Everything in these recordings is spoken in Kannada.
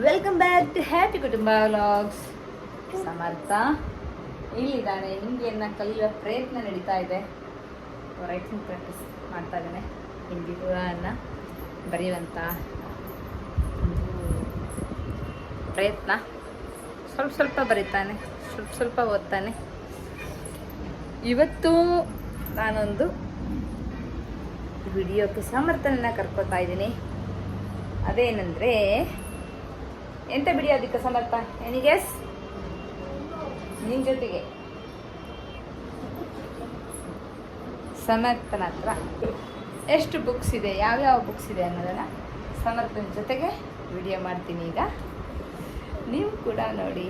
ವೆಲ್ಕಮ್ ಬ್ಯಾಕ್ ಟು ಹ್ಯಾಪಿ ಕುಟುಂಬ ವ್ಲಾಗ್ಸ್ ಸಮರ್ಥ. ಇಲ್ಲಿದ್ದಾನೆ. ಹಿಂದಿಯನ್ನು ಕಲಿಯುವ ಪ್ರಯತ್ನ ನಡೀತಾ ಇದೆ. ರೈಟಿಂಗ್ ಪ್ರಾಕ್ಟೀಸ್ ಮಾಡ್ತಾ ಇದ್ದಾನೆ. ಹಿಂದಿ ಪುರಾಣ ಬರೆಯುವಂಥ ಪ್ರಯತ್ನ. ಸ್ವಲ್ಪ ಸ್ವಲ್ಪ ಬರೀತಾನೆ. ಸ್ವಲ್ಪ ಸ್ವಲ್ಪ ಓದ್ತಾನೆ. ಇವತ್ತು ನಾನೊಂದು ವಿಡಿಯೋಕ್ಕೆ ಸಮರ್ಥನ ಕರ್ಕೋತಾ ಇದ್ದೀನಿ. ಅದೇನೆಂದರೆ ಎಂತ ಬಿಡಿ ಅದಕ್ಕೆ ಸಮರ್ಥ? ಎನಿಗೆಸ್ ನಿನ್ನ ಜೊತೆಗೆ. ಸಮರ್ಥನ ಹತ್ರ. ಎಷ್ಟು ಬುಕ್ಸ್ ಇದೆ? ಯಾವ್ಯಾವ ಬುಕ್ಸ್ ಇದೆ ಅನ್ನೋದನ್ನು ಸಮರ್ಥನ ಜೊತೆಗೆ ವಿಡಿಯೋ ಮಾಡ್ತೀನಿ ಈಗ. ನೀವು ಕೂಡ ನೋಡಿ.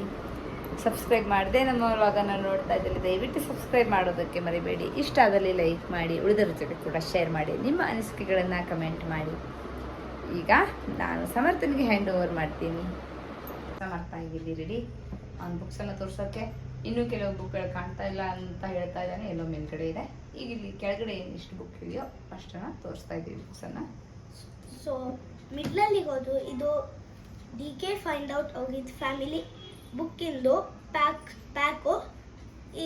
ಸಬ್ಸ್ಕ್ರೈಬ್ ಮಾಡದೆ. ನಮ್ಮ ವ್ಲಾಗನ್ನು ನೋಡ್ತಾ ಇದ್ದಲ್ಲಿ ದಯವಿಟ್ಟು ಸಬ್ಸ್ಕ್ರೈಬ್ ಮಾಡೋದಕ್ಕೆ ಮರಿಬೇಡಿ. ಇಷ್ಟ ಆದಲ್ಲಿ ಲೈಕ್ ಮಾಡಿ ಉಳಿದರ ಜೊತೆ ಕೂಡ ಶೇರ್ ಮಾಡಿ, ನಿಮ್ಮ ಅನಿಸಿಕೆಗಳನ್ನು ಕಮೆಂಟ್ ಮಾಡಿ. ಈಗ ನಾನು ಸಮರ್ಥನಿಗೆ ಹ್ಯಾಂಡ್ ಓವರ್ ಮಾಡ್ತೀನಿ. ಸಮರ್ಥ ಆಗಿಲ್ಲಿ ರೆಡಿ ಅವ್ನ ಎಲ್ಲ ತೋರ್ಸೋಕ್ಕೆ ಇನ್ನೂ ಕೆಲವು ಬುಕ್ಗಳು ಕಾಣ್ತಾ ಇಲ್ಲ ಅಂತ ಹೇಳ್ತಾ ಇದ್ದಾನೆ ಎಲ್ಲೋ ಮೇಲ್ಗಡೆ ಇದೆ. ಈಗ ಇಲ್ಲಿ ಕೆಳಗಡೆ ಏನಿಷ್ಟು ಬುಕ್ ಇದೆಯೋ ಅಷ್ಟನ್ನು ತೋರಿಸ್ತಾ ಇದ್ದೀವಿ ಬುಕ್ಸನ್ನು ಸೊ ಮಿಡ್ಲಲ್ಲಿ ಹೋದು ಇದು ಡಿ ಕೆ ಫೈಂಡ್ ಔಟ್ ಹೋಗಿದ್ದು ಫ್ಯಾಮಿಲಿ ಬುಕ್ಕಿಂದು ಪ್ಯಾಕ್ ಪ್ಯಾಕು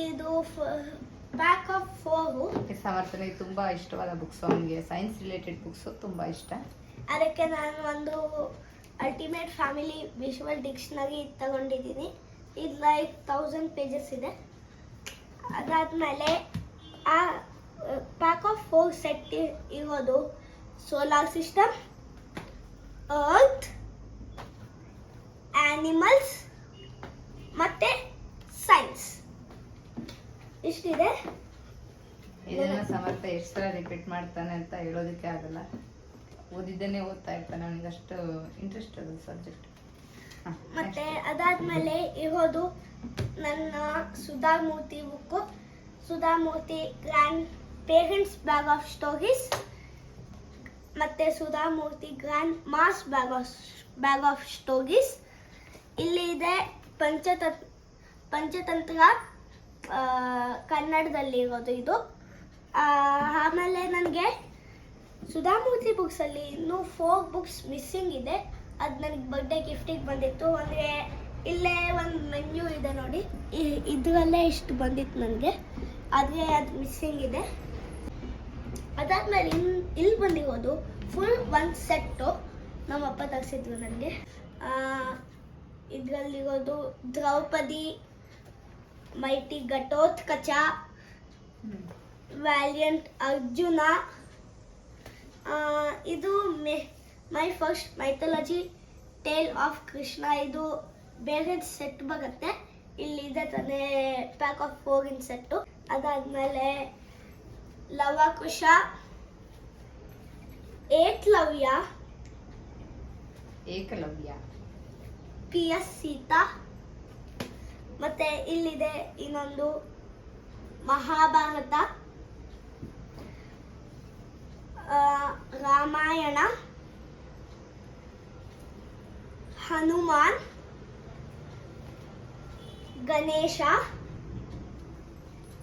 ಇದು ಪ್ಯಾಕ್ ಆಫ್ ಫೋರು ಸಮರ್ಥನಿಗೆ ತುಂಬ ಇಷ್ಟವಾದ ಬುಕ್ಸ್ ಅವನಿಗೆ ಸೈನ್ಸ್ ರಿಲೇಟೆಡ್ ಬುಕ್ಸು ತುಂಬ ಇಷ್ಟ. ಅದಕ್ಕೆ ನಾನು ಒಂದು ಅಲ್ಟಿಮೇಟ್ ಫ್ಯಾಮಿಲಿ ವಿಶುವಲ್ ಡಿಕ್ಷನರಿ ತಗೊಂಡಿದ್ದೀನಿ. ಇದು ಲೈಕ್ ತೌಸಂಡ್ ಪೇಜಸ್ ಇದೆ. ಅದಾದಮೇಲೆ ಆ ಪ್ಯಾಕ್ ಆಫ್ ಫೋರ್ ಸೆಟ್ ಇರೋದು ಸೋಲಾರ್ ಸಿಸ್ಟಮ್ ಅರ್ತ್ ಆ್ಯನಿಮಲ್ಸ್ ಮತ್ತು ಸೈನ್ಸ್ ಇಷ್ಟಿದೆ ಸಮರ್ಥ ಎಷ್ಟು ಸಲ ರಿಪೀಟ್ ಮಾಡ್ತಾನೆ ಅಂತ ಹೇಳೋದಕ್ಕೆ ಆಗಲ್ಲ. ಓದಿದ್ದನ್ನೇ ಓದ್ತಾ ಇರ್ತಾನೆ ಅವನಿಗೆ ಅಷ್ಟು ಇಂಟ್ರೆಸ್ಟ್ ಅದು ಸಬ್ಜೆಕ್ಟ್ ಮತ್ತೆ ಅದಾದ್ಮೇಲೆ ಇರೋದು ನನ್ನ Sudha Murty book Sudha Murty grandparents bag of stories ಮತ್ತೆ Sudha Murty grandma's bag of bag of stories ಇಲ್ಲಿ ಇದೆ ಪಂಚತತ್ ಪಂಚತಂತ್ರ ಆ, ಕನ್ನಡದಲ್ಲಿ ಇರೋದು ಇದು ಆಮೇಲೆ ನನಗೆ ಸುಧಾಮೂರ್ತಿ ಬುಕ್ಸಲ್ಲಿ ಇನ್ನೂ ಫೋರ್ ಬುಕ್ಸ್ ಮಿಸ್ಸಿಂಗ್ ಇದೆ. ಅದು ನನಗೆ ಬರ್ಡೇ ಗಿಫ್ಟಿಗೆ ಬಂದಿತ್ತು. ಅಂದರೆ ಇಲ್ಲೇ ಒಂದು ಮೆನ್ಯೂ ಇದೆ ನೋಡಿ. ಇದರಲ್ಲೇ ಇಷ್ಟು ಬಂದಿತ್ತು ನನಗೆ. ಆದರೆ ಅದು ಮಿಸ್ಸಿಂಗ್ ಇದೆ. ಅದಾದ್ಮೇಲೆ ಇನ್ ಇಲ್ಲಿ ಬಂದಿರೋದು ಫುಲ್ ಒಂದು ಸೆಟ್ಟು ನಮ್ಮಪ್ಪ ತರಿಸಿದ್ರು ನನಗೆ. ಇದರಲ್ಲಿರೋದು ದ್ರೌಪದಿ ಮೈಟಿ ಘಟೋತ್ಕಚ ವ್ಯಾಲಿಯಂಟ್ ಅರ್ಜುನ ಇದು my my first mythology tale of Krishna. ಇದು ಬೇರೆ ಸೆಟ್ ಬರುತ್ತೆ. ಇಲ್ಲಿ ಇದೆ ತಾನೇ ಪ್ಯಾಕ್ ಆಫ್ ಹೋಗಿನ ಸೆಟ್ಟು ಅದಾದಮೇಲೆ ಲವಕುಶ ಏಕ್ಲವ್ಯ ಏಕಲವ್ಯ. ಪಿ ಎಸ್ ಸೀತಾ ಮತ್ತೆ ಇಲ್ಲಿದೆ ಇನ್ನೊಂದು ಮಹಾಭಾರತ ಆ, ರಾಮಾಯಣ ಹನುಮಾನ್ ಗಣೇಶ.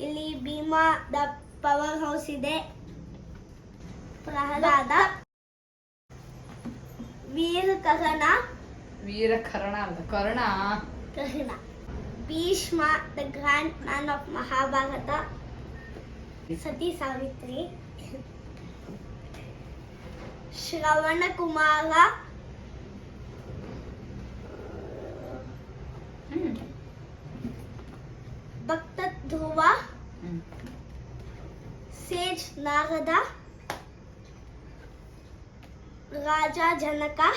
ಇಲ್ಲಿ ಭೀಮಾ ದ ಪವರ್ ಹೌಸ್ ಇದೆ. ಪ್ರಹ್ಲಾದ. ವೀರ ಕರ್ಣ ವೀರ ಕರ್ಣ ಅಲ್ಲ Karna. Karna. Bhishma the grand man of Mahabharata. Sati Savitri. श्रवणकुमारला Bhakta Dhruva sage Narada Raja Janaka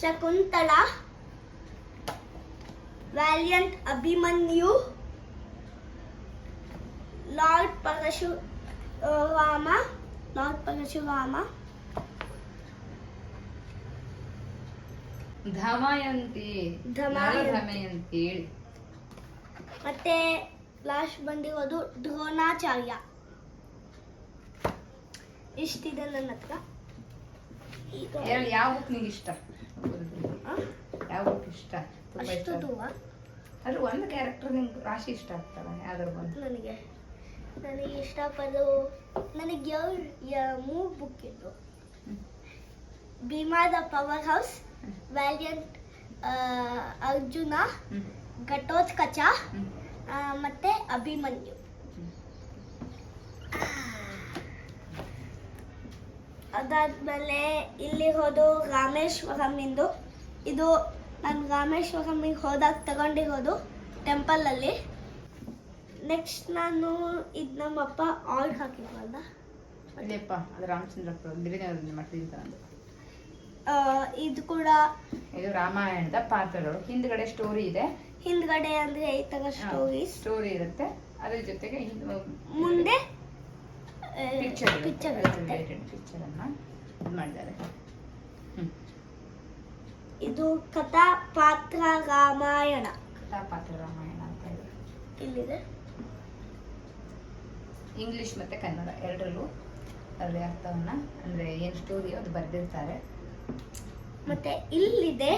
Shakuntala valiant Abhimanyu lord Parashurama Abhimanyu Parashurama. Damayanti Damayanti. Damayanti ಹೇಳಿ. ಮತ್ತೆ ಲಾಸ್ಟ್ ಬಂದಿರೋದು ದ್ರೋಣಾಚಾರ್ಯ. ಇಷ್ಟಿದೆ ನನ್ನ ಹತ್ರ? ಈಗ ಹೇಳಿ ಯಾವ ಬುಕ್ ನಿಂಗೆ ಇಷ್ಟ? ಆ? ಯಾವ ಬುಕ್ ಇಷ್ಟ? ತುಂಬಾ ಇಷ್ಟ. ಅಷ್ಟು ದೂರ? ಅದ್ರ ಒಂದು ಕ್ಯಾರೆಕ್ಟರ್ ನಿಮ್ಗೆ ರಾಶಿ ಇಷ್ಟ ಆಗ್ತಲ್ಲ ಯಾವ್ದಾರು ಬಂದು ನನಗೆ? ನನಗೆ ಇಷ್ಟಪಡೋ, ನನಗೆ ಮೂರು ಬುಕ್ ಇತ್ತು Bhima the powerhouse valiant Arjuna, Ghatot Ghatotkacha ಮತ್ತೆ ಅಭಿಮನ್ಯು. ಅದಾದ್ಮೇಲೆ ಇಲ್ಲಿ ಹೋದು ರಾಮೇಶ್ವರಮಿಂದು ಇದು. ನಾನು ರಾಮೇಶ್ವರಮ್ಮಿಗೆ ಹೋದಾಗ ತಗೊಂಡಿರೋದು ಟೆಂಪಲಲ್ಲಿ ನೆಕ್ಸ್ಟ್ ನಾನು ಇದು ನಮ್ಮಪ್ಪ ಆಲ್ ಹಾಕಿದ್ವಲ್ಲ? ಅದೇಪ್ಪ ಅದು ರಾಮಚಂದ್ರಪ್ಪ ಗಿರಿನಗರದಿಂದ ಮಾಡ್ತೀನಿ ಅಂತ ಇದು ಕೂಡ ಇದು ರಾಮಾಯಣದ ಪಾತ್ರಗಳು. ಹಿಂದ್ಗಡೆ ಸ್ಟೋರಿ ಇದೆ. ಹಿಂದ್ಗಡೆ ಅಂದ್ರೆ ಈ ತರ ಸ್ಟೋರಿ ಸ್ಟೋರಿ ಇರುತ್ತೆ. ಅದ್ರ ಜೊತೆಗೆ ಮುಂದೆ ಪಿಕ್ಚರ್ ಪಿಕ್ಚರ್ ಪಿಕ್ಚರ್ ಅನ್ನ ಇದು ಮಾಡಿದ್ದಾರೆ ಇದು ಕಥಾ ಪಾತ್ರ ರಾಮಾಯಣ. ಕಥಾಪಾತ್ರ ರಾಮಾಯಣ ಅಂತ ಇದೆ. ಇಲ್ಲಿದೆ ಇಂಗ್ಲಿಷ್ ಮತ್ತು ಕನ್ನಡ ಎರಡರಲ್ಲೂ ಅಲ್ಲಿ ಅರ್ಥವನ್ನು, ಅಂದರೆ ಏನು ಸ್ಟೋರಿ ಅದು ಬರೆದಿರ್ತಾರೆ. ಮತ್ತು ಇಲ್ಲಿದೆ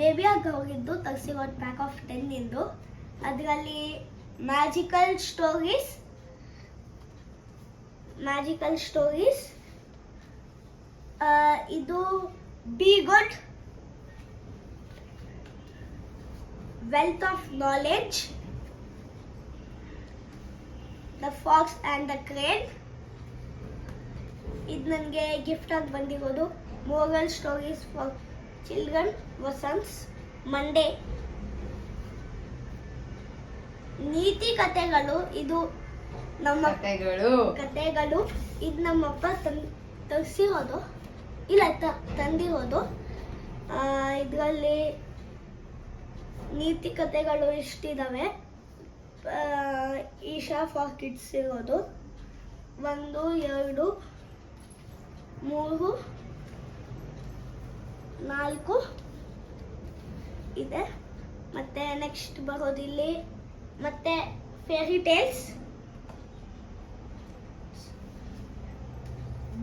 ಬೇಬಿಯಾಗಿ ಹೋಗಿದ್ದು ತರ್ಸಿರೋದು ಪ್ಯಾಕ್ ಆಫ್ ಟೆನ್ ಇಂದು. ಅದರಲ್ಲಿ ಮ್ಯಾಜಿಕಲ್ ಸ್ಟೋರೀಸ್ ಮ್ಯಾಜಿಕಲ್ ಸ್ಟೋರೀಸ್ ಇದು be good wealth of knowledge the fox and the crane ಇದು ನನಗೆ ಗಿಫ್ಟ್ ಆಗಿ ಬಂದಿರೋದು. ಮೋಗಲ್ ಸ್ಟೋರೀಸ್ ಫಾರ್ ಚಿಲ್ಡ್ರನ್ ವಸನ್ಸ್ ಮಂಡೇ ನೀತಿ ಕಥೆಗಳು ಇದು ನಮ್ಮ ಕಥೆಗಳು. ಕಥೆಗಳು. ಇದು ನಮ್ಮಪ್ಪ ತಂದು ತರಿಸಿರೋದು. ಇಲ್ಲ ತ- ತಂದಿರೋದು. ಇದರಲ್ಲಿ ನೀತಿ ಕಥೆಗಳು ಎಷ್ಟಿದಾವೆ? ಆ, ಈಶಾ ಫಾರ್ ಕಿಡ್ಸ್ ಇರೋದು ಒಂದು, ಎರಡು, ಮೂರು, ನಾಲ್ಕು ಇದೆ. ಮತ್ತೆ ನೆಕ್ಸ್ಟ್ ಬರೋದಿಲ್ಲಿ ಮತ್ತೆ fairy tales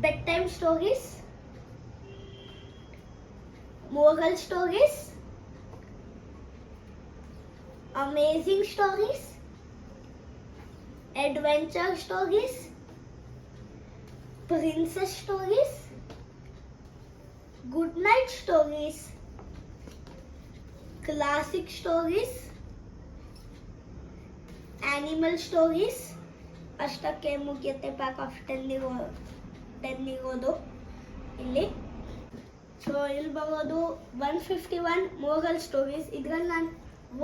bedtime stories moral stories amazing stories adventure stories, princess stories, good night stories, classic stories, animal stories. ಅಷ್ಟಕ್ಕೆ ಮುಗಿಯುತ್ತೆ ಪ್ಯಾಕ್ ಆಫ್ ಟೆನ್ ಇರೋ ಟೆನ್ ಇರೋದು ಇಲ್ಲಿ ಸೊ ಇಲ್ಲಿ ಬರೋದು one fifty one moral stories ಇದ್ರಲ್ಲಿ ನಾನು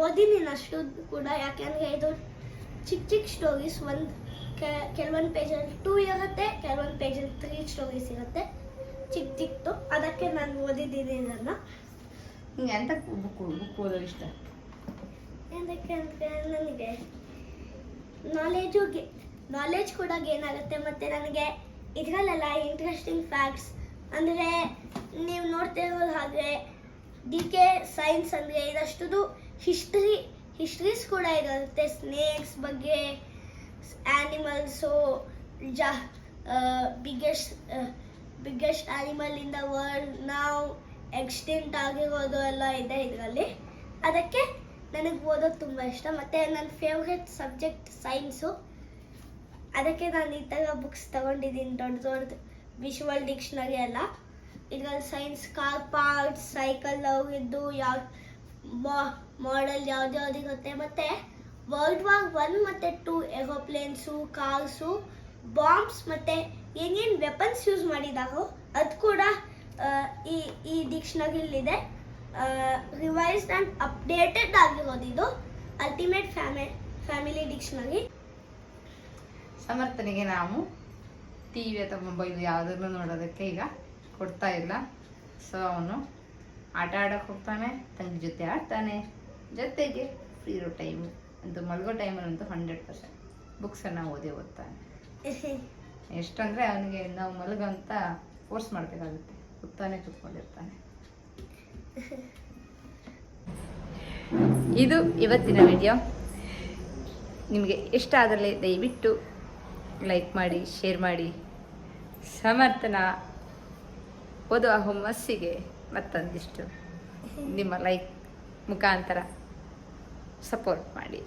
ಓದಿದ್ದೀನಿ ಅಷ್ಟು ಕೂಡ ಯಾಕೆಂದರೆ ಇದು ಚಿಕ್ಕ ಚಿಕ್ಕ ಸ್ಟೋರೀಸ್ ಒಂದು ಕೆಲವೊಂದು ಪೇಜಲ್ಲಿ ಟೂ ಇರುತ್ತೆ ಕೆಲವೊಂದು ಪೇಜಲ್ಲಿ ತ್ರೀ ಸ್ಟೋರೀಸ್ ಇರುತ್ತೆ. ಚಿಕ್ಕ ಚಿಕ್ಕದು ಅದಕ್ಕೆ ನಾನು ಓದಿದ್ದೀನಿ ಇದನ್ನು. ನಿಂಗೆ ಎಂತ ಬುಕ್ ಬುಕ್ ಓದೋದು ಇಷ್ಟ? ಎಂದಕ್ಕೆ ಅಂದರೆ ನನಗೆ ನಾಲೇಜು ಗೆ ನಾಲೇಜ್ ಕೂಡ ಗೇನ್ ಆಗುತ್ತೆ ಮತ್ತು ನನಗೆ ಇದರಲ್ಲೆಲ್ಲ ಇಂಟ್ರೆಸ್ಟಿಂಗ್ ಫ್ಯಾಕ್ಟ್ಸ್ ಅಂದರೆ ನೀವು ನೋಡ್ತಿರೋ ಹಾಗೆ ಡಿ ಕೆ ಸೈನ್ಸ್ ಅಂದರೆ ಇದಷ್ಟುದು ಹಿಸ್ಟ್ರಿ ಹಿಸ್ಟ್ರೀಸ್ ಕೂಡ ಇರುತ್ತೆ. ಸ್ನೇಕ್ಸ್ ಬಗ್ಗೆ ಆ್ಯನಿಮಲ್ಸು ಜಾ biggest biggest animal in the world ನಾವು ಎಕ್ಸ್ಟಿಂಟ್ ಆಗಿರೋದು ಎಲ್ಲ ಇದೆ ಇದರಲ್ಲಿ. ಅದಕ್ಕೆ ನನಗೆ ಓದೋದು ತುಂಬ ಇಷ್ಟ. ಮತ್ತು ನನ್ನ ಫೇವ್ರೆಟ್ ಸಬ್ಜೆಕ್ಟ್ ಸೈನ್ಸು ಅದಕ್ಕೆ ನಾನು ಈ ಥರ ಬುಕ್ಸ್ ತಗೊಂಡಿದ್ದೀನಿ. ದೊಡ್ಡ ದೊಡ್ಡ ವಿಶುವಲ್ ಡಿಕ್ಷನರಿ ಎಲ್ಲ. ಇದರಲ್ಲಿ ಸೈನ್ಸ್ ಕಾರ್ ಪಾರ್ಟ್ಸ್ ಸೈಕಲ್ ಹೋಗಿದ್ದು ಯಾವ ಮಾಡೆಲ್ ಯಾವ್ದು ಯಾವ್ದು ಇರುತ್ತೆ ಮತ್ತು ವರ್ಲ್ಡ್ ವಾರ್ ಒನ್ ಮತ್ತು ಟೂ ಏರೋಪ್ಲೇನ್ಸು ಕಾರ್ಸು ಬಾಂಬ್ಸ್ ಮತ್ತು ಏನೇನು ವೆಪನ್ಸ್ ಯೂಸ್ ಮಾಡಿದಾರೋ ಅದು ಕೂಡ ಈ ಈ ಡಿಕ್ಷನರಿಲಿದೆ ರಿವೈಸ್ಡ್ ಆ್ಯಂಡ್ ಅಪ್ಡೇಟೆಡ್ ಆಗಿರೋದು ಇದು. ಅಲ್ಟಿಮೇಟ್ ಫ್ಯಾಮಿ ಫ್ಯಾಮಿಲಿ ಡಿಕ್ಷನರಿ ಸಮರ್ಥನಿಗೆ ನಾವು ಟಿ ವಿ ಅಥವಾ ಮೊಬೈಲ್ ಯಾವುದನ್ನು ನೋಡೋದಕ್ಕೆ ಈಗ ಕೊಡ್ತಾ ಇಲ್ಲ. ಸೊ ಅವನು ಆಟ ಆಡೋಕೆ ಹೋಗ್ತಾನೆ, ತಂಗಿ ಜೊತೆ ಆಡ್ತಾನೆ. ಜೊತೆಗೆ ಫ್ರೀ ಇರೋ ಟೈಮು ಅಂತೂ ಮಲಗೋ ಟೈಮಲ್ಲಂತೂ ಹಂಡ್ರೆಡ್ ಪರ್ಸೆಂಟ್ ಬುಕ್ಸನ್ನು ಓದೇ ಓದ್ತಾನೆ ಎಷ್ಟಂದರೆ ಅವನಿಗೆ ನಾವು ಮಲಗೋ ಅಂತ ಫೋರ್ಸ್ ಮಾಡಬೇಕಾಗುತ್ತೆ. ಕೂತಾನೆ ಕೂತ್ಕೊಂಡಿರ್ತಾನೆ. ಇದು ಇವತ್ತಿನ ವಿಡಿಯೋ ನಿಮಗೆ ಇಷ್ಟ ಆದರೆ ದಯವಿಟ್ಟು ಲೈಕ್ ಮಾಡಿ ಶೇರ್ ಮಾಡಿ. ಸಮರ್ಥನ ಓದುವ ಹುಮ್ಮಸ್ಸಿಗೆ ಮತ್ತೊಂದಿಷ್ಟು ನಿಮ್ಮ ಲೈಕ್ ಮುಖಾಂತರ. ಸಪೋರ್ಟ್ ಮಾಡಿ.